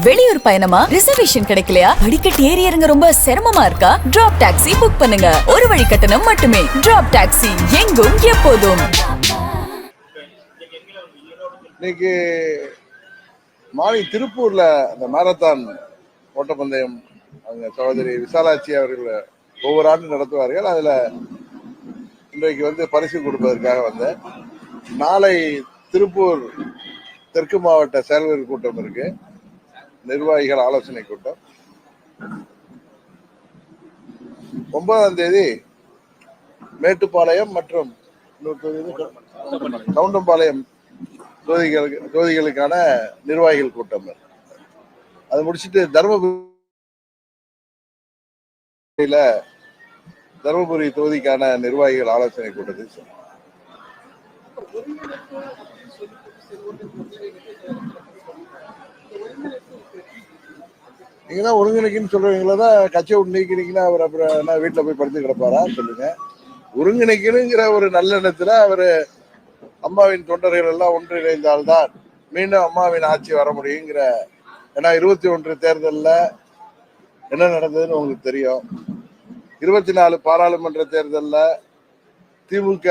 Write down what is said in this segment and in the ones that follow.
வெளியூர் பயணமா? ரிசர்வேஷன் கிடைக்கலையா? படிக்கட் ஏறி இறங்க ரொம்ப சிரமமா இருக்கா? டிராப் டாக்ஸி புக் பண்ணுங்க. ஒரு வழி கட்டணம் மட்டுமே. டிராப் டாக்ஸி எங்கும் எப்போதும். இன்னைக்கு மாலை திருப்பூர்ல அந்த மாரத்தான் ஓட்டப்பந்தயம் அவங்க சகோதரி விசாலாட்சி அவர்கள் ஒவ்வொரு ஆண்டும் நடத்துவார்கள். அதுல இன்றைக்கு வந்து பரிசு கொடுப்பதற்காக வந்தேன். நாளை திருப்பூர் தெற்கு மாவட்ட செயல்வர் கூட்டம் இருக்கு. நிர்வாகிகள் ஆலோசனை கூட்டம். ஒன்பதாம் தேதி மேட்டுப்பாளையம் மற்றும் கவுண்டம்பாளையம் ஜோதிகளுக்கு ஜோதிகளுக்கான நிர்வாகிகள் கூட்டம். அது முடிச்சிட்டு தருமபுரியில தருமபுரி தொகுதிக்கான நிர்வாகிகள் ஆலோசனை கூட்டத்தை சொன்னோம். நீங்க தான் ஒருங்கிணைக்குன்னு சொல்றவங்கள தான் கட்சியை விட்டு நீக்கிறீங்கன்னா அவர் அப்புறம் என்ன வீட்டில் போய் படுத்து கிடப்பாரா? சொல்லுங்க. ஒருங்கிணைக்கணுங்கிற ஒரு நல்லெண்ணத்துல அவர் அம்மாவின் தொண்டர்கள் எல்லாம் ஒன்றிணைந்தால்தான் மீண்டும் அம்மாவின் ஆட்சி வர முடியுங்கிற ஏன்னா இருபத்தி ஒன்று தேர்தலில் என்ன நடந்ததுன்னு உங்களுக்கு தெரியும். இருபத்தி நாலு பாராளுமன்ற தேர்தலில் திமுக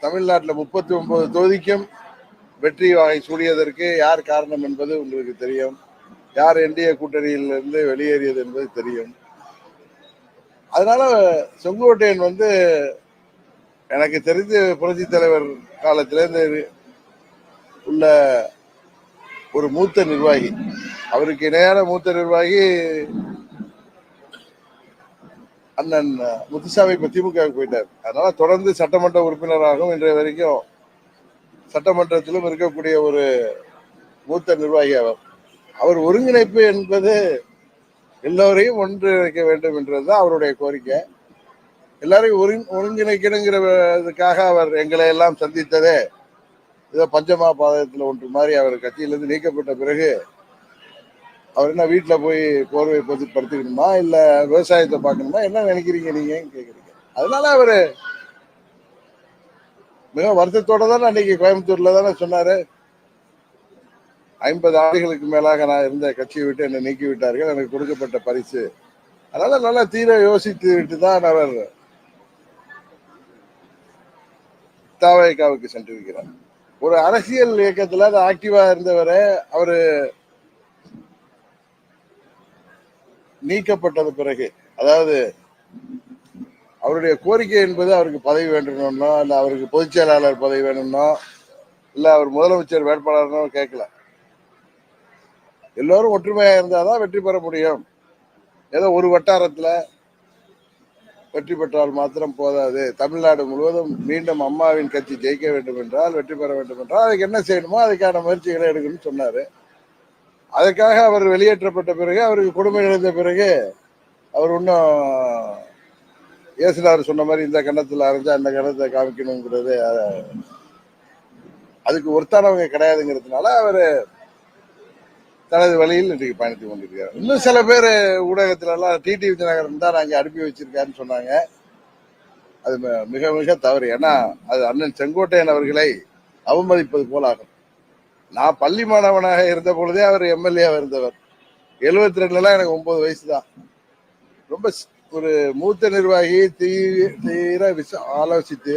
தமிழ்நாட்டில் முப்பத்தி ஒன்பது தொகுதிக்கும் வெற்றி வாகை சூடியதற்கு யார் காரணம் என்பது உங்களுக்கு தெரியும். யார் என்டிஏ கூட்டணியிலிருந்து வெளியேறியது என்பது தெரியும். அதனால செங்கோட்டையன் வந்து எனக்கு தெரிந்து புரட்சி தலைவர் காலத்திலேருந்து உள்ள ஒரு மூத்த நிர்வாகி. அவருக்கு இணையான மூத்த நிர்வாகி அண்ணன் முத்துசாமி இப்ப திமுகவுக்கு போயிட்டார். அதனால தொடர்ந்து சட்டமன்ற உறுப்பினராகவும் இன்றைய வரைக்கும் சட்டமன்றத்திலும் இருக்கக்கூடிய ஒரு மூத்த நிர்வாகி அவர். அவர் ஒருங்கிணைப்பு என்பது எல்லோரையும் ஒன்றிணைக்க வேண்டும் என்றதுதான் அவருடைய கோரிக்கை. எல்லாரையும் ஒருங் ஒருங்கிணைக்கணுங்கிறதுக்காக அவர் எங்களை எல்லாம் சந்தித்ததே ஏதோ பஞ்சமா பாதத்தில் ஒன்று மாதிரி அவர் கட்சியிலிருந்து நீக்கப்பட்ட பிறகு அவர் என்ன வீட்டில் போய் போர்வை பத்தி படுத்துக்கணுமா இல்லை விவசாயத்தை பார்க்கணுமா? என்ன நினைக்கிறீங்க நீங்க? கேட்குறீங்க அதனால அவர் மிக வருத்தத்தோட தானே அன்னைக்கு கோயம்புத்தூர்ல தானே சொன்னாரு. ஐம்பது ஆண்டுகளுக்கு மேலாக நான் இருந்த கட்சியை விட்டு என்னை நீக்கி விட்டார்கள் எனக்கு கொடுக்கப்பட்ட பரிசு. அதனால நல்லா தீர யோசித்து விட்டு தான் அவர் தாவகாவுக்கு சென்றிருக்கிறார் ஒரு அரசியல் இயக்கத்துல அது ஆக்டிவா இருந்தவரை அவரு நீக்கப்பட்டது பிறகு அதாவது அவருடைய கோரிக்கை என்பது அவருக்கு பதவி வேண்டும்னோ இல்லை அவருக்கு பொதுச் செயலாளர் பதவி வேணும்னோ இல்ல அவர் முதலமைச்சர் வேட்பாளர்னோ கேட்கல. எல்லோரும் ஒற்றுமையா இருந்தாதான் வெற்றி பெற முடியும். ஏதோ ஒரு வட்டாரத்தில் வெற்றி பெற்றால் மாத்திரம் போதாது. தமிழ்நாடு முழுவதும் மீண்டும் அம்மாவின் கட்சி ஜெயிக்க வேண்டும் என்றால் வெற்றி பெற வேண்டும் என்றால் அதுக்கு என்ன செய்யணுமோ அதுக்கான முயற்சிகளை எடுக்கணும்னு சொன்னார். அதுக்காக அவர் வெளியேற்றப்பட்ட பிறகு அவருக்கு கொடுமை இழந்த பிறகு அவர் இன்னும் இயேசுனார் சொன்ன மாதிரி இந்த கன்னத்துல அரைஞ்சா அந்த கணத்தை காமிக்கணுங்கிறது அதுக்கு ஒருத்தானவங்க கிடையாதுங்கிறதுனால அவர் தனது வழியில் இன்றைக்கு பயணித்துக் கொண்டிருக்கிறார். இன்னும் சில பேர் ஊடகத்துல எல்லாம் டிடி விஜயநகரம் தான் அங்கே அனுப்பி வச்சிருக்காருன்னு சொன்னாங்க. அது மிக மிக தவறு. ஏன்னா அது அண்ணன் செங்கோட்டையன் அவர்களை அவமதிப்பது போல ஆகும். நான் பள்ளி மாணவனாக இருந்த பொழுதே அவர் எம்எல்ஏவாக இருந்தவர். எழுபத்தி ரெண்டுலாம் எனக்கு ஒன்பது வயசு தான். ரொம்ப ஒரு மூத்த நிர்வாகி தீ தீர விச ஆலோசித்து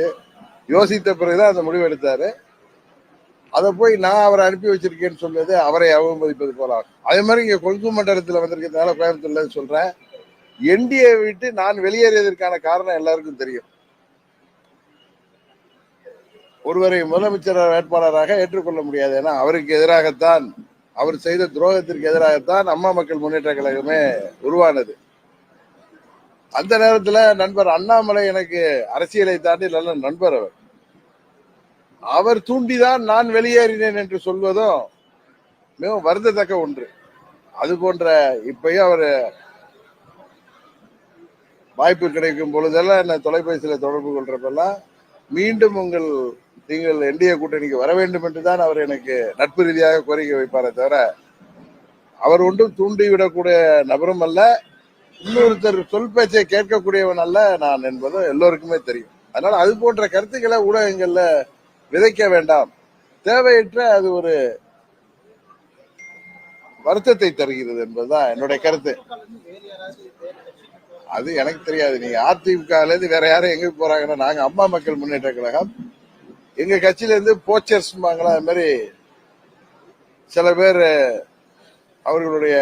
யோசித்த பிறகுதான் அந்த முடிவு எடுத்தாரு. அதை போய் நான் அவரை அனுப்பி வச்சிருக்கேன்னு சொன்னது அவரை அவமதிப்பது போல. அதே மாதிரி இங்க கொங்கு மண்டலத்துல வந்திருக்கிறதுனால கோயம்புத்தூர்ல சொல்றேன். என்டிஏ விட்டு நான் வெளியேறியதற்கான காரணம் எல்லாருக்கும் தெரியும். ஒருவரை முதலமைச்சர் வேட்பாளராக ஏற்றுக்கொள்ள முடியாது. ஏன்னா அவருக்கு எதிராகத்தான் அவர் செய்த துரோகத்திற்கு எதிராகத்தான் அம்மா மக்கள் முன்னேற்ற கழகமே உருவானது. அந்த நேரத்துல நண்பர் அண்ணாமலை எனக்கு அரசியலை தாண்டி நல்ல நண்பர் அவர். அவர் தூண்டிதான் நான் வெளியேறினேன் என்று சொல்வதும் மிகவும் வருந்தத்தக்க ஒன்று. அது போன்ற இப்பயும் அவர் வாய்ப்பு கிடைக்கும் பொழுதெல்லாம் என்ன தொலைபேசியில தொடர்பு கொள்றப்பெல்லாம் மீண்டும் உங்கள் நீங்கள் என்டிஏ கூட்டணிக்கு வர வேண்டும் என்று தான் அவர் எனக்கு நட்பு ரீதியாக கோரிக்கை வைப்பாரே தவிர அவர் ஒன்றும் தூண்டிவிடக்கூடிய நபரும் அல்ல. இன்னொருத்தர் சொல் பேச்சை கேட்கக்கூடியவன் அல்ல நான் என்பதும் எல்லோருக்குமே தெரியும். அதனால அது போன்ற கருத்துக்களை ஊடகங்கள்ல விதைக்க வேண்டாம். தேவையற்ற அது ஒரு வருத்தத்தை தருகிறது என்பதுதான் என்னுடைய கருத்து. அது எனக்கு தெரியாது. நீங்க அதிமுகல இருந்து வேற யாரும் எங்க போறாங்கன்னா நாங்க அம்மா மக்கள் முன்னேற்ற கழகம். எங்க கட்சியில இருந்து போச்சர்ஸ் அது மாதிரி சில பேர் அவர்களுடைய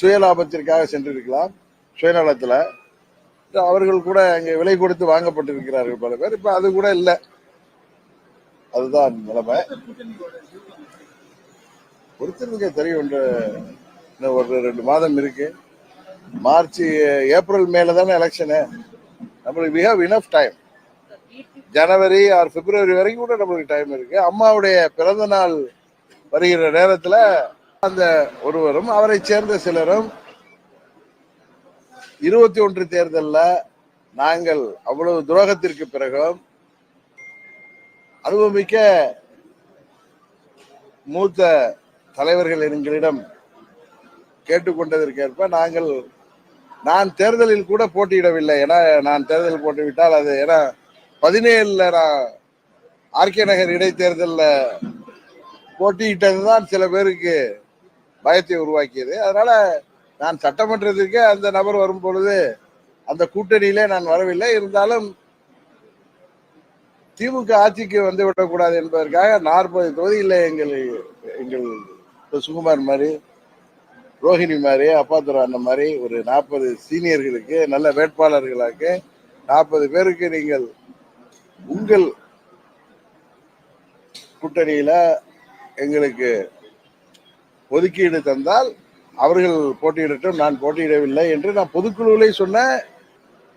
சுயலாபத்திற்காக சென்றிருக்கலாம். சுயநலத்துல அவர்கள் கூட அங்கே விலை கொடுத்து வாங்கப்பட்டிருக்கிறார்கள் பல பேர். இப்ப அது கூட இல்லை. அதுதான் நிலைமை. பொறுத்திருக்க தெரியும் என்று இன்னும் ஒரு ரெண்டு மாதம் இருக்கு. மார்ச் ஏப்ரல் மேல தானே எலெக்ஷனு நம்மளுக்கு we have enough time January or February வரைக்கும் கூட நம்மளுக்கு டைம் இருக்கு. அம்மாவுடைய பிறந்த நாள் வருகிற நேரத்தில் அந்த ஒருவரும் அவரை சேர்ந்த சிலரும் இருபத்தி ஒன்று தேர்தலில் நாங்கள் அவ்வளவு துரோகத்திற்கு பிறகும் அனுபவமிக்க மூத்த தலைவர்கள் எங்களிடம் கேட்டுக்கொண்டதற்கேற்ப நாங்கள் நான் தேர்தலில் கூட போட்டியிடவில்லை. ஏன்னா நான் தேர்தல் போட்டுவிட்டால் அது ஏன்னா பதினேழுல நான் ஆர்கே நகர் இடைத்தேர்தலில் போட்டியிட்டது தான் சில பேருக்கு பயத்தை உருவாக்கியது. அதனால நான் சட்டமன்றத்திற்கே அந்த நபர் வரும் பொழுது அந்த கூட்டணியிலே நான் வரவில்லை. இருந்தாலும் திமுக ஆட்சிக்கு வந்து விடக்கூடாது என்பதற்காக நாற்பது தொகுதியில் எங்கள் எங்கள் சுகுமார் மாதிரி ரோஹிணி மாதிரி அப்பாத்துறை அண்ணன் மாதிரி ஒரு நாற்பது சீனியர்களுக்கு நல்ல வேட்பாளர்களாக்கு நாற்பது பேருக்கு நீங்கள் உங்கள் கூட்டணியில எங்களுக்கு ஒதுக்கீடு தந்தால் அவர்கள் போட்டியிடட்டும் நான் போட்டியிடவில்லை என்று நான் பொதுக்குழுவிலே சொன்னேன்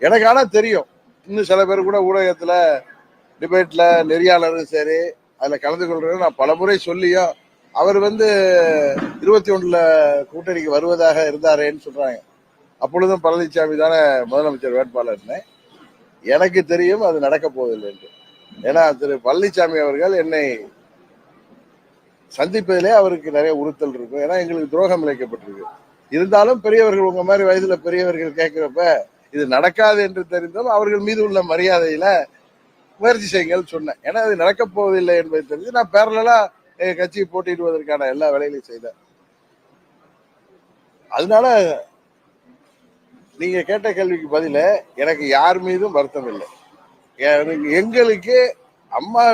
எனக்கு ஆனால் தெரியும். இன்னும் சில பேர் கூட ஊடகத்தில் டிபேட்டில் நெறியாளரும் சரி அதில் கலந்து கொள்றது நான் பலமுறை சொல்லியும் அவர் வந்து இருபத்தி ஒன்றில் கூட்டணிக்கு வருவதாக இருந்தாரேன்னு சொல்கிறாங்க அப்பொழுதும் பழனிசாமி தானே முதலமைச்சர் வேட்பாளர்னு. எனக்கு தெரியும் அது நடக்க போவதில்லை என்று. ஏன்னா திரு பழனிசாமி அவர்கள் என்னை சந்திப்பதிலே அவருக்கு நிறைய உறுத்தல் இருக்கும். ஏன்னா எங்களுக்கு துரோகம் இழைக்கப்பட்டிருக்கு. இருந்தாலும் பெரியவர்கள் உங்க மாதிரி வயதுல பெரியவர்கள் கேட்கிறப்ப இது நடக்காது என்று தெரிந்தும் அவர்கள் மீது உள்ள மரியாதையில முயற்சி செய்யுங்கள் சொன்னேன். ஏன்னா அது நடக்கப் போவதில்லை என்பதை தெரிஞ்சு நான் பேரலா எங்க கட்சியை போட்டியிடுவதற்கான எல்லா வேலைகளையும் செய்தேன். அதனால நீங்க கேட்ட கேள்விக்கு பதில எனக்கு யார் மீதும் வருத்தம் இல்லை. எங்களுக்கு அம்மா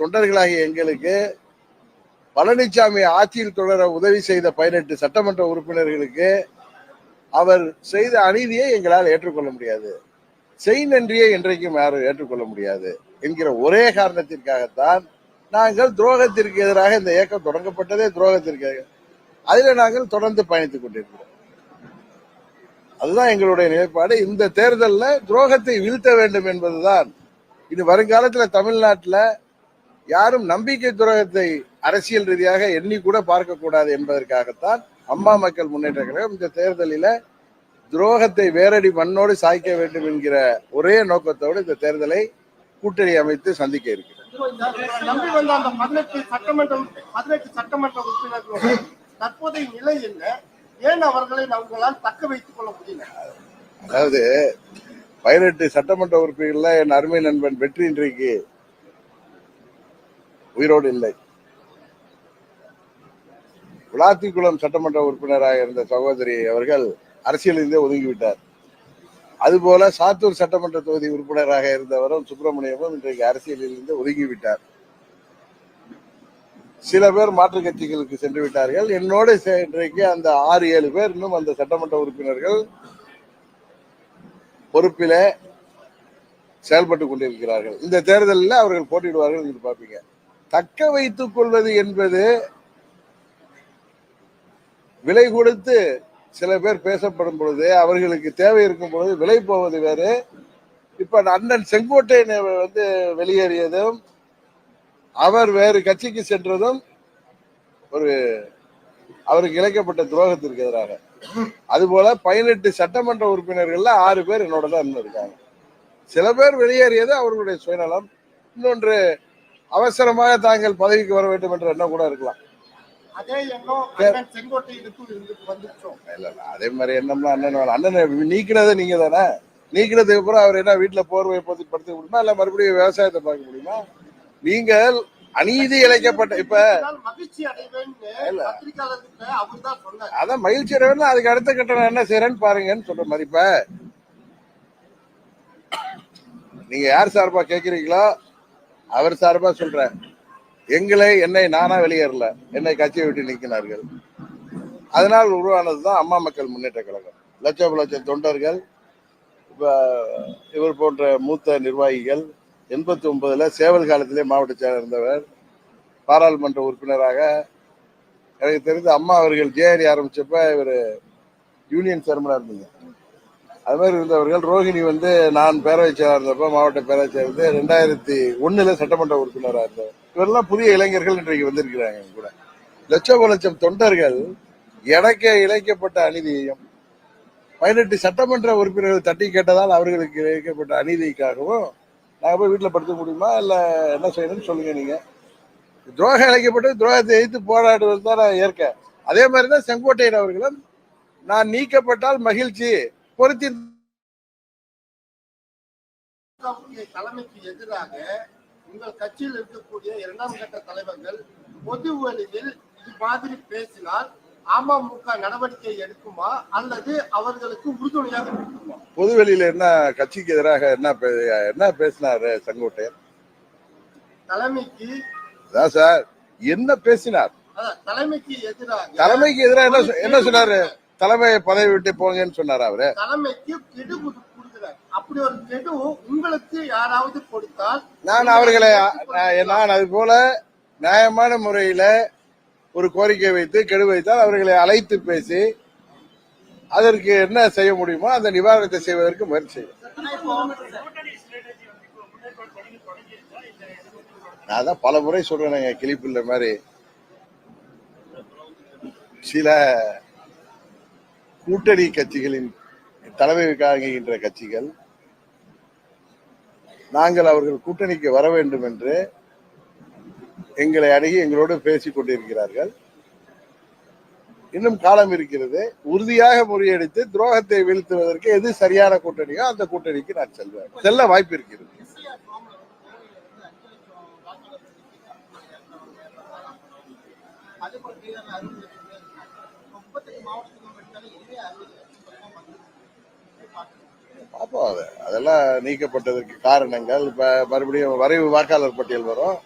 தொண்டர்களாகிய எங்களுக்கு பழனிசாமி ஆட்சியில் தொடர உதவி செய்த பதினெட்டு சட்டமன்ற உறுப்பினர்களுக்கு அவர் செய்த அநீதியை எங்களால் ஏற்றுக்கொள்ள முடியாது. செய் நன்றியை என்றைக்கும் யாரும் ஏற்றுக்கொள்ள முடியாது என்கிற ஒரே காரணத்திற்காகத்தான் நாங்கள் துரோகத்திற்கு எதிராக இந்த இயக்கம் தொடங்கப்பட்டதே துரோகத்திற்கு அதில் நாங்கள் தொடர்ந்து பயணித்துக் கொண்டிருக்கிறோம். அதுதான் எங்களுடைய நிலைப்பாடு. இந்த தேர்தலில் துரோகத்தை வீழ்த்த வேண்டும் என்பதுதான். இது வருங்காலத்தில் தமிழ்நாட்டில் யாரும் நம்பிக்கை துரோகத்தை அரசியல் ரீதியாக எண்ணி கூட பார்க்க கூடாது என்பதற்காகத்தான் அம்மா மக்கள் முன்னேற்ற கழகம் இந்த தேர்தலில துரோகத்தை வேரடி மண்ணோடு சாய்க்க வேண்டும் என்கிற ஒரே நோக்கத்தோடு இந்த தேர்தலை கூட்டணி அமைத்து சந்திக்க இருக்கிறது நம்பி வந்த அந்த பதினெட்டு சட்டமன்ற பதினெட்டு சட்டமன்ற உறுப்பினர்களோட தற்போதைய நிலை என்ன? ஏன் அவர்களை அவங்களால் தக்க வைத்துக் கொள்ள முடியல? அதாவது பதினெட்டு சட்டமன்ற உறுப்பினர்கள்ல என் அருமை நண்பன் வெற்றி இன்றைக்கு உயிரோடு இல்லை. விளாத்திக்குளம் சட்டமன்ற உறுப்பினராக இருந்த சகோதரி அவர்கள் அரசியலிருந்தே ஒதுங்கிவிட்டார். அதுபோல சாத்தூர் சட்டமன்ற தொகுதி உறுப்பினராக இருந்தவரும் சுப்பிரமணியமும் இன்றைக்கு அரசியலிலிருந்து ஒதுங்கிவிட்டார். சில பேர் மாற்றுக் கட்சிகளுக்கு சென்று விட்டார்கள். என்னோடு இன்றைக்கு அந்த ஆறு ஏழு பேர் இன்னும் அந்த சட்டமன்ற உறுப்பினர்கள் பொறுப்பிலே செயல்பட்டு கொண்டிருக்கிறார்கள். இந்த தேர்தலில் அவர்கள் போட்டியிடுவார்கள் என்று பார்ப்பீங்க. தக்க வைத்துக் கொள்வது என்பது விலை கொடுத்து சில பேர் பேசப்படும் பொழுது அவர்களுக்கு தேவை இருக்கும் பொழுது விலை போவது வேறு. இப்ப அண்ணன் செங்கோட்டையன் வந்து வெளியேறியதும் அவர் வேறு கட்சிக்கு சென்றதும் ஒரு அவருக்கு இழைக்கப்பட்ட துரோகத்திற்கு எதிராக. அதுபோல பதினெட்டு சட்டமன்ற உறுப்பினர்கள்ல ஆறு பேர் என்னோட தான் இன்னும் இருக்காங்க. சில பேர் வெளியேறியது அவர்களுடைய சுயநலம். இன்னொன்று அவசரமாக தாங்கள் பதவிக்கு வர வேண்டும் என்ற எண்ணம் கூட இருக்கலாம். அதே அண்ணன் மாதிரி எண்ணம்னா அண்ணன் நீக்கினதே நீங்க தானே நீக்கினதுக்கு அப்புறம் அவர் என்ன வீட்டுல போர்வை பத்தி படுத்த முடியுமா? இல்ல மறுபடியும் விவசாயத்தை பார்க்க முடியுமா? நீங்கள் அநீதி இழைக்கப்பட்ட இப்ப அதான் மகிழ்ச்சி அடைவேன்னா அதுக்கு அடுத்த கட்டம் நான் என்ன செய்யறேன்னு பாருங்கன்னு சொல்ற மாதிரி இப்ப. நீங்க யார் சார்பா கேக்குறீங்களோ அவர் சார்பா சொல்றேன். எங்களை என்னை நானா வெளியேறல. என்னை கட்சியை விட்டு நீக்கினார்கள். அதனால் உருவானதுதான் அம்மா மக்கள் முன்னேற்ற கழகம். லட்சம் லட்சம் தொண்டர்கள் இவர் போன்ற மூத்த நிர்வாகிகள் எண்பத்தி ஒன்பதுல சேவல் காலத்திலே மாவட்ட செயலர் இருந்தவர் பாராளுமன்ற உறுப்பினராக. எனக்கு தெரிந்து அம்மா அவர்கள் ஜேஆர் ஆரம்பிச்சப்ப இவர் யூனியன் சேர்மனா இருந்தீங்க. அது மாதிரி இருந்தவர்கள் ரோஹிணி வந்து நான் பேரவைச்சியாக செயலாளர் இருந்தப்ப மாவட்ட பேரவை செயலர் இருந்து ரெண்டாயிரத்தி ஒன்னுல சட்டமன்ற உறுப்பினராக இருந்தவர். இவரெல்லாம் புதிய இளைஞர்கள் இன்றைக்கு வந்திருக்கிறாங்க கூட. லட்சம் லட்சம் தொண்டர்கள் எனக்கே இழைக்கப்பட்ட அநீதியையும் பதினெட்டு சட்டமன்ற உறுப்பினர்கள் தட்டி கேட்டதால் அவர்களுக்கு இழைக்கப்பட்ட அநீதிக்காகவும் நாங்கள் போய் வீட்டில் படுத்துக்க முடியுமா? இல்லை என்ன செய்யணும்னு சொல்லுங்க நீங்கள் துரோகம் இழைக்கப்பட்டு துரோகத்தை எதிர்த்து போராடுவது தான் நான் ஏற்க அதே மாதிரி தான் செங்கோட்டையன் அவர்களும் நான் நீக்கப்பட்டால் மகிழ்ச்சி பொருத்தி தலைமைக்கு எதிராக உங்கள் கட்சியில் இருக்கக்கூடிய இரண்டாம் கட்ட தலைவர்கள் பொது வழியில் இது மாதிரி பேசினால் அமமுக நடவடிக்கை எடுக்குமா அல்லது அவர்களுக்கு உறுதுணையாக இருக்குமா பொதுவெளியில என்ன கட்சிக்கு எதிராக என்ன என்ன பேசினாரு செங்கோட்டையன்? தலைமைக்கு சார் என்ன பேசினார்? தலைமைக்கு எதிராக தலைமைக்கு எதிராக என்ன என்ன சொன்னாரு? தலைமை பதவி விட்டு போங்கன்னு சொன்னாரு அவரு? தலைமைக்கு கெடு அப்படி ஒரு கெடு உங்களுக்கு யாராவது கொடுத்தால் நான் அவர்களை நான் அது போல நியாயமான முறையில ஒரு கோரிக்கை வைத்து கெடு வைத்தால் அவர்களை அழைத்து பேசி அதற்கு என்ன செய்ய முடியுமோ அந்த நிவாரணத்தை செய்வதற்கு முயற்சி நான் தான் பல முறை சொல்றேனுங்க கிளிப்பிள்ள மாதிரி. சில கூட்டணி கட்சிகளின் தலைமை காண்கின்ற கட்சிகள் நாங்கள் அவர்கள் கூட்டணிக்கு வர வேண்டும் என்று எங்களை அணுகி எங்களோடு பேசிக் கொண்டிருக்கிறார்கள். இன்னும் காலம் இருக்கிறது. உறுதியாக முறியடித்து துரோகத்தை வீழ்த்துவதற்கு எது சரியான கூட்டணியோ அந்த கூட்டணிக்கு நான் செல்வேன். செல்ல வாய்ப்பு இருக்கிறது. பார்ப்போம் அது. அதெல்லாம் நீக்கப்பட்டதற்கு காரணங்கள். இப்போ மறுபடியும் வரைவு வாக்காளர் பட்டியல் வரும்.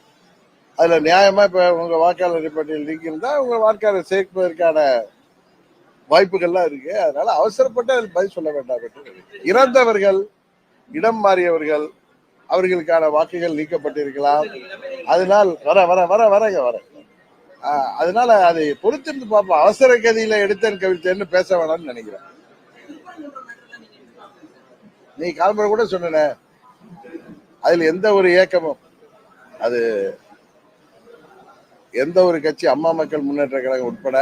அதில் நியாயமா இப்போ உங்கள் வாக்காளர் பட்டியல் நீக்கியிருந்தால் உங்கள் வாக்காளர் சேர்ப்பதற்கான வாய்ப்புகள்லாம் இருக்கு. அதனால அவசரப்பட்டு அதில் பதில் சொல்ல வேண்டாம் என்று இறந்தவர்கள் இடம் மாறியவர்கள் அவர்களுக்கான வாக்குகள் நீக்கப்பட்டிருக்கலாம். அதனால் வர வர வர வரங்க வர ஆஹ் அதனால அதை பொறுத்திருந்து பார்ப்போம். அவசர கதியில எடுத்தேன் கவிழ்த்தேன்னு பேச வேணாம்னு நினைக்கிறேன். நீ காலம்பர கூட சொன்ன அதுல எந்த ஒரு இயக்கமும் அது எந்த ஒரு கட்சி அம்மா மக்கள் முன்னேற்ற கழகம் உட்பட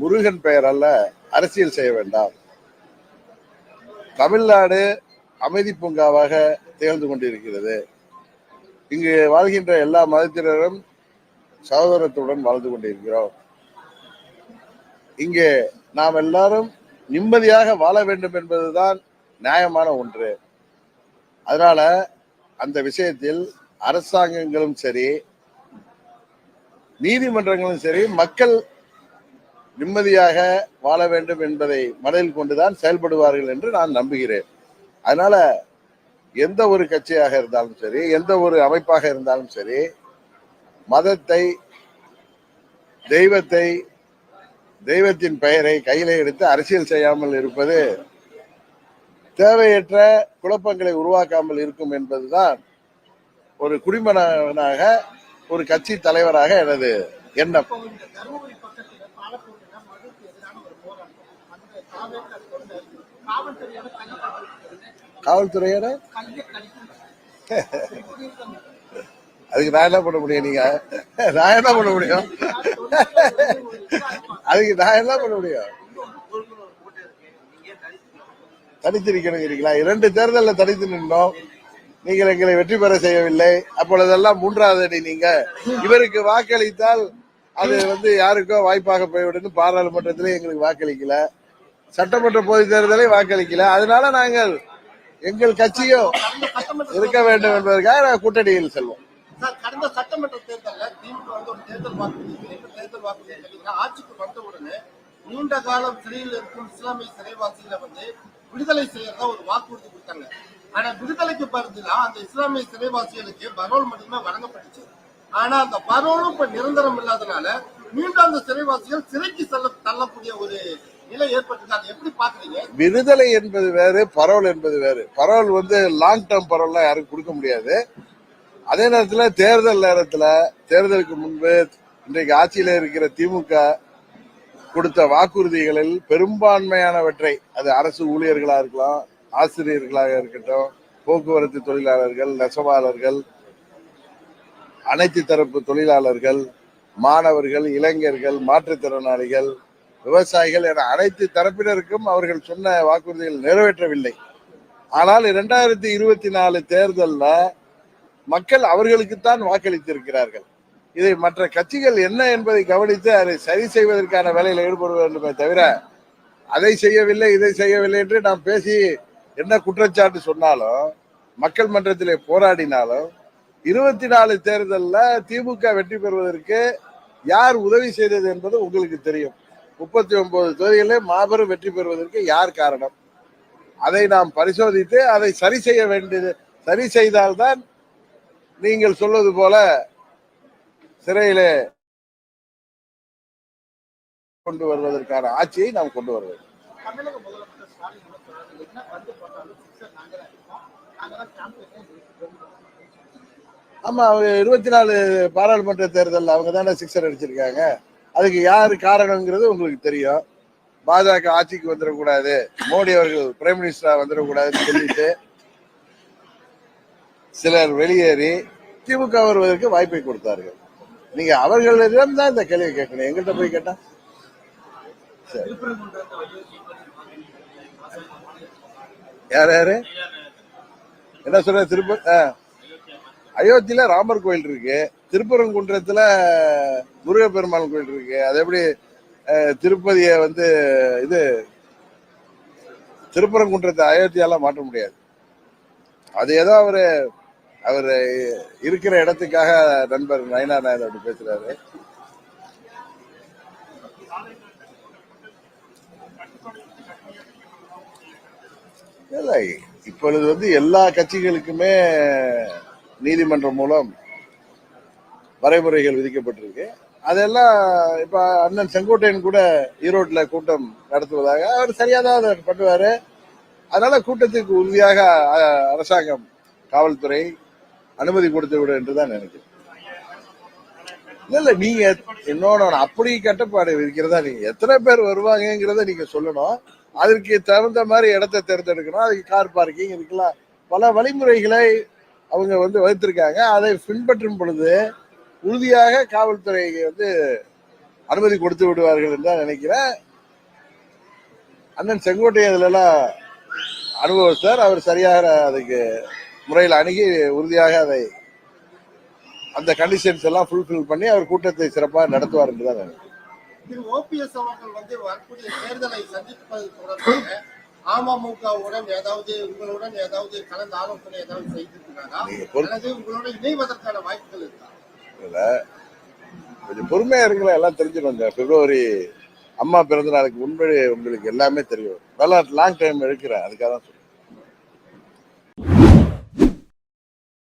முருகன் பெயரால அரசியல் செய்ய வேண்டாம். தமிழ்நாடு அமைதி பூங்காவாக திகழ்ந்து கொண்டிருக்கிறது. இங்கு வாழ்கின்ற எல்லா மதத்தினரும் சகோதரத்துடன் வாழ்ந்து கொண்டிருக்கிறோம். இங்கே நாம் எல்லாரும் நிம்மதியாக வாழ வேண்டும் என்பதுதான் நியாயமான ஒன்று. அதனால அந்த விஷயத்தில் அரசாங்கங்களும் சரி நீதிமன்றங்களும் சரி மக்கள் நிம்மதியாக வாழ வேண்டும் என்பதை மனதில் கொண்டுதான் செயல்படுவார்கள் என்று நான் நம்புகிறேன். அதனால எந்த ஒரு கட்சியாக இருந்தாலும் சரி எந்த ஒரு அமைப்பாக இருந்தாலும் சரி மதத்தை தெய்வத்தை தெய்வத்தின் பெயரை கையில எடுத்து அரசியல் செய்யாமல் இருப்பது தேவையற்ற குழப்பங்களை உருவாக்காமல் இருக்கும் என்பதுதான் ஒரு குடிமகனாக ஒரு கட்சி தலைவராக எனது எண்ணம். காவல்துறையோட? அதுக்கு நான் என்ன பண்ண முடியும் நீங்க? நான் என்ன பண்ண முடியும்? அதுக்கு நான் என்ன பண்ண முடியும்? தனித்திருக்கிறீங்களா இரண்டு தேர்தலில் தனித்து நின்றோம் நீங்கள் எங்களை வெற்றி பெற செய்யவில்லை. அப்பொழுதெல்லாம் மூன்றாவது அடி நீங்க. இவருக்கு வாக்களித்தால் அது வந்து யாருக்கோ வாய்ப்பாக போய்விடும். பாராளுமன்றத்திலே எங்களுக்கு வாக்களிக்கல. சட்டமன்ற பொது தேர்தலை வாக்களிக்கல. அதனால நாங்கள் எங்கள் கட்சியும் இருக்க வேண்டும் என்பதற்காக நாங்கள் கூட்டணியில் செல்வோம். கடந்த சட்டமன்ற திமுக வந்து ஒரு தேர்தல் வாக்குறுதி தேர்தல் வாக்குறுதி ஆட்சிக்கு வந்த உடனே நீண்ட காலம் சிறையில் இருக்கும் இஸ்லாமிய சிறைவாசிகளை வந்து விடுதலை செய்யறதா ஒரு வாக்குறுதி கொடுத்தாங்க. ஆனா விடுதலைக்கு பிறந்துதான் அந்த இஸ்லாமிய சிறைவாசிகளுக்கு பரோல் மட்டும்தான் வழங்கப்பட்டுச்சு. ஆனா அந்த பரோலும் இப்ப நிரந்தரம் இல்லாதனால மீண்டும் அந்த சிறைவாசிகள் சிறைக்கு செல்ல தள்ளக்கூடிய ஒரு நிலை ஏற்பட்டிருக்கு. அதை எப்படி பாக்குறீங்க விடுதலை என்பது வேறு பரோல் என்பது வேறு. பரோல் வந்து லாங் டேர்ம் பரோல்லாம் யாரும் கொடுக்க முடியாது. அதே நேரத்தில் தேர்தல் நேரத்தில் தேர்தலுக்கு முன்பு இன்றைக்கு ஆட்சியில் இருக்கிற திமுக கொடுத்த வாக்குறுதிகளில் பெரும்பான்மையானவற்றை அது அரசு ஊழியர்களாக இருக்கலாம் ஆசிரியர்களாக இருக்கட்டும் போக்குவரத்து தொழிலாளர்கள் நெசவாளர்கள் அனைத்து தரப்பு தொழிலாளர்கள் மாணவர்கள் இளைஞர்கள் மாற்றுத்திறனாளிகள் விவசாயிகள் என அனைத்து தரப்பினருக்கும் அவர்கள் சொன்ன வாக்குறுதிகள் நிறைவேற்றவில்லை. ஆனால் இரண்டாயிரத்தி இருபத்தி நாலு தேர்தலில் மக்கள் அவர்களுக்குத்தான் வாக்களித்திருக்கிறார்கள். இதை மற்ற கட்சிகள் என்ன என்பதை கவனித்து அதை சரி செய்வதற்கான வேலையில் ஈடுபட வேண்டுமே தவிர அதை செய்யவில்லை இதை செய்யவில்லை என்று நாம் பேசி என்ன குற்றச்சாட்டு சொன்னாலும் மக்கள் மன்றத்திலே போராடினாலும் இருபத்தி நாலு தேர்தலில் திமுக வெற்றி பெறுவதற்கு யார் உதவி செய்தது என்பது உங்களுக்கு தெரியும். முப்பத்தி ஒன்பது தொகுதிகளே மாபெரும் வெற்றி பெறுவதற்கு யார் காரணம்? அதை நாம் பரிசோதித்து அதை சரி செய்ய வேண்டியது சரி செய்தால்தான் நீங்கள் சொல்வது போல சிறையிலே கொண்டு வருவதற்கான ஆட்சியை நாம் கொண்டு வர வேண்டும். தமிழக முதலமைச்சர் ஸ்டாலின் என்ன சொல்றாரு? என்ன பந்து போட்டாலும் சிக்ஸர் நாங்க தான் இருக்கோம். நாங்க தான் சாம்பியன் ஆமா அவங்க இருபத்தி நாலு பாராளுமன்ற தேர்தலில் அவங்க தானே சிக்ஸர் அடிச்சிருக்காங்க. அதுக்கு யாரு காரணங்கிறது உங்களுக்கு தெரியும். பாஜக ஆட்சிக்கு வந்துடக்கூடாது. மோடி அவர்கள் பிரைம் மினிஸ்டரா வந்துடக்கூடாதுன்னு சொல்லிட்டு சிலர் வெளியேறி திமுக வருவதற்கு வாய்ப்பை கொடுத்தார்கள். நீங்க அவர்களிடம் தான் இந்த கேள்வி கேட்கணும். எங்கிட்ட போய் கேட்டா? சரி. யார் யாரு? என்ன சொல்ற திருப்ப அயோத்தியில ராமர் கோயில் இருக்கு. திருப்பரங்குன்றத்துல முருகப்பெருமாள் கோயில் இருக்கு. அது எப்படி அஹ், திருப்பதிய வந்து இது திருப்பரங்குன்றத்தை அயோத்தியாலாம் மாற்ற முடியாது. அது ஏதோ அவரு அவர் இருக்கிற இடத்துக்காக நண்பர் நயனா நாயர் அப்படி பேசுறாரு. இல்லை இப்பொழுது வந்து எல்லா கட்சிகளுக்குமே நீதிமன்றம் மூலம் வரைமுறைகள் விதிக்கப்பட்டிருக்கு. அதெல்லாம் இப்ப அண்ணன் செங்கோட்டையன் கூட ஈரோட்ல கூட்டம் நடத்துவதாக அவர் சரியாக தான் அதை பண்ணுவாரு. அதனால கூட்டத்துக்கு உறுதியாக அரசாங்கம் காவல்துறை அனுமதி கொடுத்து விடும் என்றுதான் நினைக்கிறேன். இல்ல இல்ல நீங்க இன்னொன்னு அப்படி கட்டுப்பாடு இருக்கிறதா நீங்க எத்தனை பேர் வருவாங்கங்கிறத நீங்க சொல்லணும். அதற்கு தகுந்த மாதிரி இடத்தை தேர்ந்தெடுக்கணும். அதுக்கு கார் பார்க்கிங் இருக்கலாம். பல வழிமுறைகளை அவங்க வந்து வகுத்திருக்காங்க. அதை பின்பற்றும் பொழுது உறுதியாக காவல்துறை வந்து அனுமதி கொடுத்து விடுவார்கள் என்று தான் நினைக்கிறேன். அண்ணன் செங்கோட்டை அனுபவம் அனுபவஸ்தர். அவர் சரியாக அதுக்கு முறையில் அணுகி உறுதியாக அதை அந்த கண்டிஷன்ஸ் எல்லாம் ஃபுல்ஃபில் பண்ணி அவர் கூட்டத்தை சிறப்பாக நடத்துவார் என்று தான் ஓபிஎஸ் அவர்கள் வந்து வரக்கூடிய தேர்தலை சந்திப்பது தொடர்பாக அமமுகவுடன் ஏதாவது உங்களுடன் ஏதாவது கலந்து ஆலோசனை ஏதாவது செய்திருக்கிறாரா? நீங்க பொறு- அல்லது உங்களோட இணைவதற்கான வாய்ப்புகள் இருக்கா? கொஞ்சம் பொறுமையா இருக்கலாம் எல்லாம் தெரிஞ்சிடும் இந்த பிப்ரவரி அம்மா பிறந்த நாளுக்கு முன்பு உங்களுக்கு எல்லாமே தெரியும். நல்லா லாங் டைம் எடுக்கிறேன் அதுக்காக தான்